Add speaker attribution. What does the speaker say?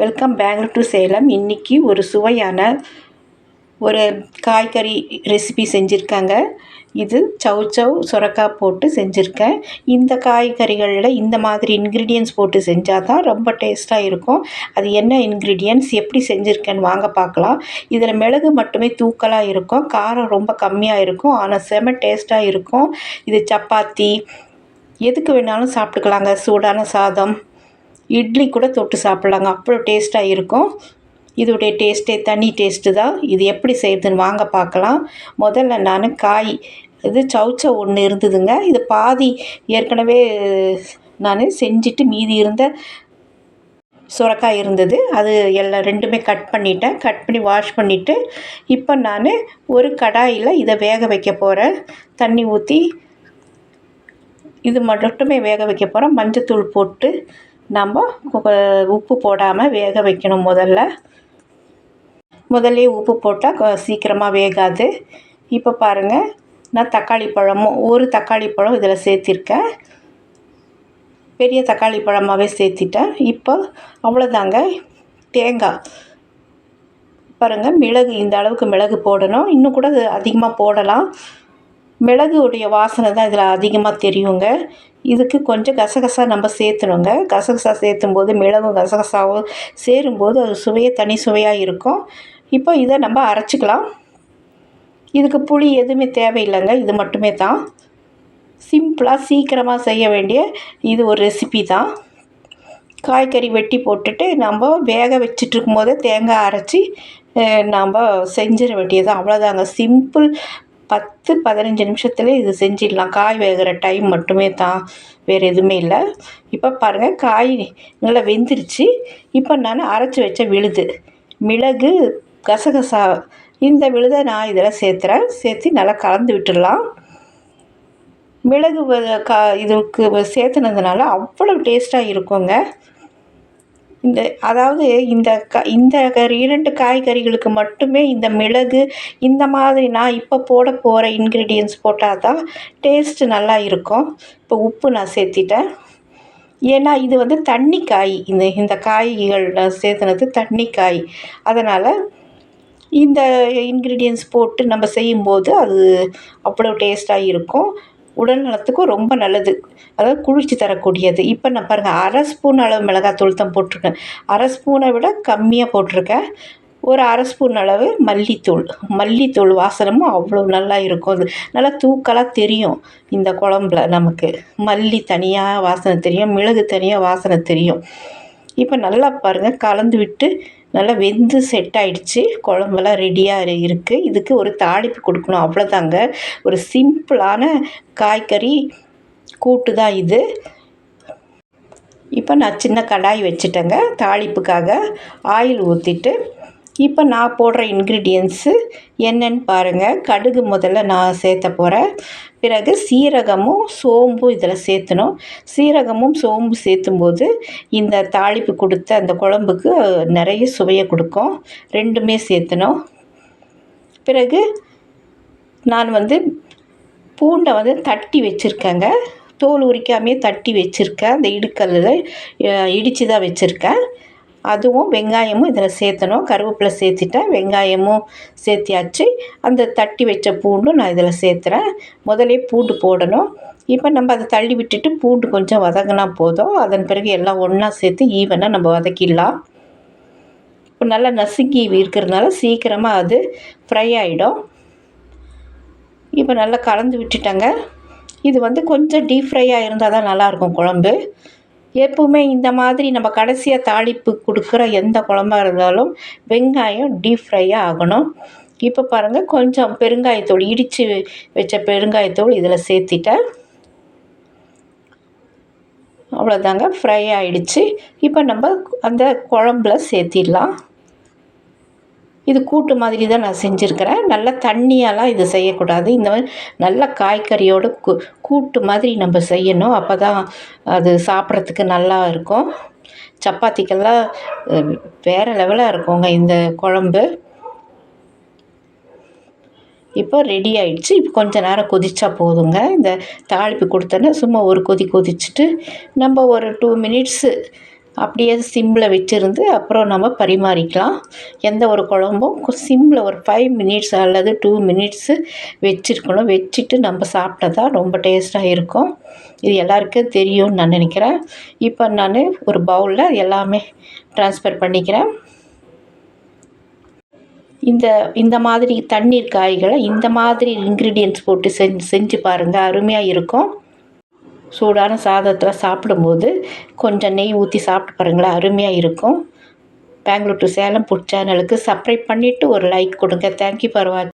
Speaker 1: Welcome Bangalore to Salem இன்றைக்கி ஒரு சுவையான ஒரு காய்கறி ரெசிபி செஞ்சுருக்காங்க. இது சௌசௌ சுரக்காய் போட்டு செஞ்சுருக்கேன். இந்த காய்கறிகளில் இந்த மாதிரி இன்க்ரீடியன்ஸ் போட்டு செஞ்சால் தான் ரொம்ப டேஸ்ட்டாக இருக்கும். அது என்ன இன்க்ரீடியன்ஸ் எப்படி செஞ்சுருக்கேன்னு வாங்க பார்க்கலாம். இதில் மிளகு மட்டுமே தூக்கலாக இருக்கும். காரம் ரொம்ப கம்மியாக இருக்கும். ஆனால் செம டேஸ்ட்டாக இருக்கும். இது சப்பாத்தி எதுக்கு வேணாலும் சாப்பிட்டுக்கலாங்க. சூடான சாதம். இட்லி கூட தொட்டு சாப்பிட்லாங்க. அவ்வளோ டேஸ்ட்டாக இருக்கும். இதோடைய டேஸ்ட்டே தனி டேஸ்ட்டு தான். இது எப்படி செய்கிறதுன்னு வாங்க பார்க்கலாம். முதல்ல நான் காய் இது சௌச்சவ் ஒன்று இருந்ததுங்க. இது பாதி ஏற்கனவே நான் செஞ்சுட்டு மீதி இருந்த சுரக்காய் இருந்தது. அது எல்லாம் ரெண்டுமே கட் பண்ணிட்டேன். கட் பண்ணி வாஷ் பண்ணிவிட்டு இப்போ நான் ஒரு கடாயில் இதை வேக வைக்க போகிறேன் தண்ணி ஊற்றி இது மட்டுமே வேக வைக்க போகிறேன் மஞ்சத்தூள் போட்டு நம்ம உப்பு போடாமல் வேக வைக்கணும் முதல்ல. முதல்லே உப்பு போட்டால் சீக்கிரமாக வேகாது. இப்போ பாருங்கள் நான் தக்காளி பழமும் ஒரு தக்காளி பழம் இதில் சேர்த்திருக்கேன். பெரிய தக்காளி பழமாகவே சேர்த்திட்டேன். இப்போ அவ்வளோதாங்க தேங்காய். பாருங்கள் மிளகு இந்த அளவுக்கு மிளகு போடணும். இன்னும் கூட அதிகமாக போடலாம். மிளகு உடைய வாசனை தான் இதில் அதிகமாக தெரியுங்க. இதுக்கு கொஞ்சம் கசகசா நம்ம சேர்த்துணுங்க கசகசா சேர்த்தும் போது மிளகும் கசகசாவும் சேரும்போது அது சுவையே தனி சுவையாக இருக்கும். இப்போ இதை நம்ம அரைச்சிக்கலாம். இதுக்கு புளி எதுவுமே தேவையில்லைங்க. இது மட்டுமே தான். சிம்பிளாக சீக்கிரமாக செய்ய வேண்டிய இது ஒரு ரெசிபி தான். காய்கறி வெட்டி போட்டுட்டு நம்ம வேக வச்சிட்ருக்கும் போதே தேங்காய் அரைச்சி நாம் செஞ்சிட வேண்டியது அவ்வளோதாங்க சிம்பிள் பத்து பதினஞ்சு நிமிஷத்தில் இது செஞ்சிடலாம். காய் வேகிற டைம் மட்டுமே தான். வேறு எதுவுமே இல்லை. இப்போ பாருங்கள் காய் நல்லா வெந்துருச்சு. இப்போ நான் அரைச்சி வச்ச விழுது. மிளகு கசகசா. இந்த விழுதை நான் இதில் சேர்த்துறேன். சேர்த்து நல்லா கலந்து விட்டுடலாம். மிளகு கா இதுக்கு சேர்த்துனதுனால அவ்வளோ டேஸ்ட்டாக இருக்குங்க. இந்த அதாவது இந்த க இந்த இரண்டு காய்கறிகளுக்கு மட்டுமே இந்த மிளகு இந்த மாதிரி நான் இப்போ போட போகிற இன்க்ரீடியன்ஸ் போட்டால் தான் டேஸ்ட்டு நல்லா இருக்கும். இப்போ உப்பு நான் சேர்த்திட்டேன். ஏன்னா இது வந்து தண்ணி காய் இந்த இந்த காய்கள் நான் சேர்த்துனது தண்ணி காய் அதனால் இந்த இன்க்ரீடியன்ஸ் போட்டு நம்ம செய்யும்போது அது அவ்வளோ டேஸ்ட்டாக இருக்கும். உடல் நலத்துக்கும் ரொம்ப நல்லது. அதாவது குளிர்ச்சி தரக்கூடியது. இப்போ நான் பாருங்கள் அரை ஸ்பூன் அளவு மிளகாத்தூள் தான் போட்டிருக்கேன். அரை ஸ்பூனை விட கம்மியாக போட்டிருக்கேன். ஒரு அரை ஸ்பூன் அளவு மல்லித்தூள். மல்லித்தூள் வாசனமும் அவ்வளோ நல்லா இருக்கும். அது நல்லா தூக்கலாக தெரியும் இந்த குழம்புல நமக்கு. மல்லி தனியாக வாசனை தெரியும் மிளகு தனியாக வாசனை தெரியும். இப்போ நல்லா பாருங்கள் கலந்து விட்டு நல்லா வெந்து செட் ஆகிடுச்சு குழம்பெல்லாம் ரெடியாக இருக்குது இதுக்கு ஒரு தாளிப்பு கொடுக்கணும். அவ்வளோதாங்க ஒரு சிம்பிளான காய்கறி கூட்டு தான் இது. இப்போ நான் சின்ன கடாய் வச்சுட்டேங்க. தாளிப்புக்காக ஆயில் ஊற்றிட்டு இப்போ நான் போடுற இன்க்ரீடியன்ஸு என்னென்னு பாருங்கள் கடுகு முதல்ல நான் சேர்த்த போகிறேன் பிறகு சீரகமும் சோம்பும் இதில் சேர்த்தணும். சீரகமும் சோம்பு சேர்த்தும்போது இந்த தாளிப்பு கொடுத்த அந்த குழம்புக்கு நிறைய சுவையை கொடுக்கும். ரெண்டுமே சேர்த்தணும். பிறகு நான் வந்து பூண்டை வந்து தட்டி வச்சுருக்கேங்க. தோல் உரிக்காமே தட்டி வச்சுருக்கேன். அந்த இடுக்கல்லில் இடித்து தான் வச்சுருக்கேன். அதுவும் வெங்காயமும் இதில் சேர்த்தணும். கருவேப்பிலை சேர்த்திட்டேன். வெங்காயமும் சேர்த்தியாச்சு. அந்த தட்டி வச்ச பூண்டும் நான் இதில் சேர்த்துறேன். முதலே பூண்டு போடணும். இப்போ நம்ம அதை தள்ளி விட்டுட்டு பூண்டு கொஞ்சம் வதங்கினா போதும். அதன் பிறகு எல்லாம் ஒன்றா சேர்த்து ஈவனாக நம்ம வதக்கிடலாம். இப்போ நல்லா நசுங்கி இருக்கிறதுனால சீக்கிரமாக அது ஃப்ரை ஆகிடும் இப்போ நல்லா கலந்து விட்டுட்டேங்க. இது வந்து கொஞ்சம் டீப் ஃப்ரையாக இருந்தால் தான் நல்லாயிருக்கும் குழம்பு. எப்பவுமே இந்த மாதிரி நம்ம கடைசியாக தாளிப்பு கொடுக்குற எந்த குழம்பா இருந்தாலும் வெங்காயம் டீப் ஃப்ரையாக ஆகணும். இப்போ பாருங்கள் கொஞ்சம் பெருங்காயத்தூள் இடித்து வச்ச பெருங்காயத்தூள் இதில் சேர்த்திட்டேன். அவ்வளோதாங்க ஃப்ரை ஆகிடுச்சு இப்போ நம்ம அந்த குழம்புல சேர்த்திடலாம். இது கூட்டு மாதிரி தான் நான் செஞ்சுருக்கிறேன். நல்லா தண்ணியெல்லாம் இது செய்யக்கூடாது. இந்த மாதிரி நல்ல காய்கறியோடு கூ கூட்டு மாதிரி நம்ம செய்யணும். அப்போ தான் அது சாப்பிட்றதுக்கு நல்லா இருக்கும். சப்பாத்திக்கெல்லாம் வேறு லெவலாக இருக்குங்க இந்த குழம்பு. இப்போ ரெடி ஆயிடுச்சு. இப்போ கொஞ்சம் நேரம் கொதிச்சா போதுங்க. இந்த தாளிப்பு கொடுத்தோன்னே சும்மா ஒரு கொதி கொதிச்சுட்டு நம்ம ஒரு டூ மினிட்ஸு அப்படியே சிம்மில் வச்சுருந்து அப்புறம் நம்ம பரிமாறிக்கலாம். எந்த ஒரு குழம்பும் சிம்மில் ஒரு ஃபைவ் மினிட்ஸ் அல்லது டூ மினிட்ஸு வச்சுருக்கணும். வச்சுட்டு நம்ம சாப்பிட்டா தான் ரொம்ப டேஸ்ட்டாக இருக்கும். இது எல்லாருக்கும் தெரியும்னு நான் நினைக்கிறேன். இப்போ நான் ஒரு பவுலில் எல்லாமே ட்ரான்ஸ்ஃபர் பண்ணிக்கிறேன். இந்த இந்த மாதிரி தண்ணீர் காய்களை இந்த மாதிரி இன்க்ரீடியன்ட்ஸ் போட்டு செஞ்சு செஞ்சு பாருங்கள் அருமையாக இருக்கும். சூடான சாதத்தில் சாப்பிடும்போது கொஞ்சம் நெய் ஊற்றி சாப்பிட்டு பாருங்களேன் அருமையாக இருக்கும். பெங்களூர் டு சேலம் புட் சேனலுக்கு சப்ஸ்கிரைப் பண்ணிவிட்டு ஒரு லைக் கொடுங்க. Thank you for watch